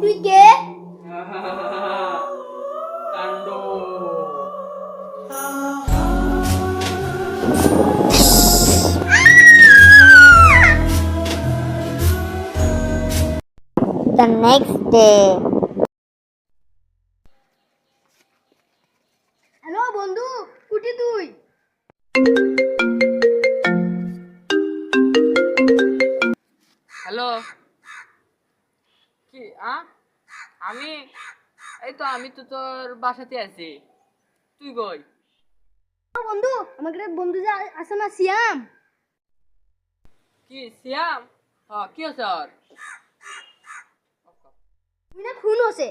তুই কে কাণ্ড The next day. Hello বন্ধু কুটি তুই। হ্যালো কি আ? আমি এই তো আমি তো তোর বাসাতে আছি। তুই কই? ও বন্ধু একটা বন্ধু যে আছে না সিয়াম। কি সিয়াম? হ্যাঁ কি ওর? তুই না খুন কি?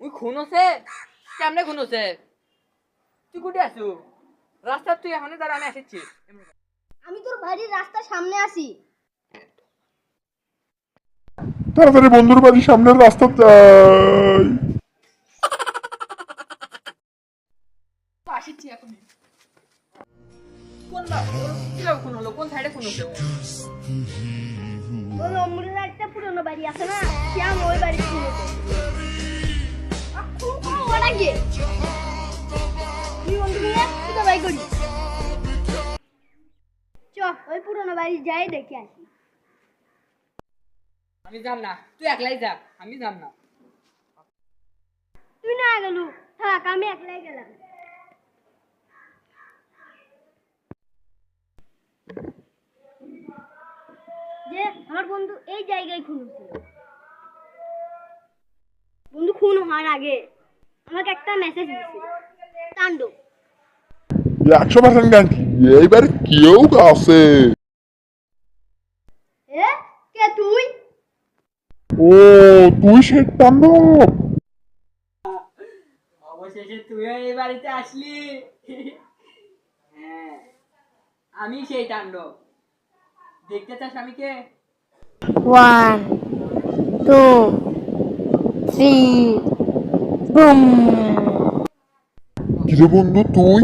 ওই খুন হচ্ছে কেমনে খুন হচ্ছে তুই কোথায় আছু? রাস্তা তুই এখনই দাঁড়া আমি আসছি আমি তোর বাড়ির রাস্তার সামনে আছি। তাড়াতাড়ি বন্ধুর বাড়ির সামনের রাস্তা যাই। আসছি এখন কোন বা- ওর কীভাবে খুন হলো? কোন সাইডে খুন হচ্ছে ও? ওই অমরের একটা পুরনো বাড়ি আছে না? সিয়াম ওই বাড়ি খুন হচ্ছে আহ, খুন করা ওর আগে তুই বন্ধু মিলে তুই তো বাই করি চ ওই পুরনো বাড়ি যাই দেখে আসি। আমি যাম না। তুই একলাই যা আমি যাম না। তুই না গেলু। থাক আমি একলাই গেলাম। যে আমার বন্ধু এই জায়গায় খুন হয়েছিল। বন্ধু খুন হওয়ার আগে আমাকে একটা মেসেজ দিয়েছিল তাণ্ডব। একশো পার্সেন্ট গ্যারান্টি এইবার কেউ আছে এ? কে তুই? ও তুই সে তাণ্ডব অবশেষে তুইও এই বাড়িতে আসলি। হ্যাঁ আমি সেই তাণ্ডব। দেখতে চাস আমি কে ওয়ান টু থ্রি বুম কিরে বন্ধু তুই?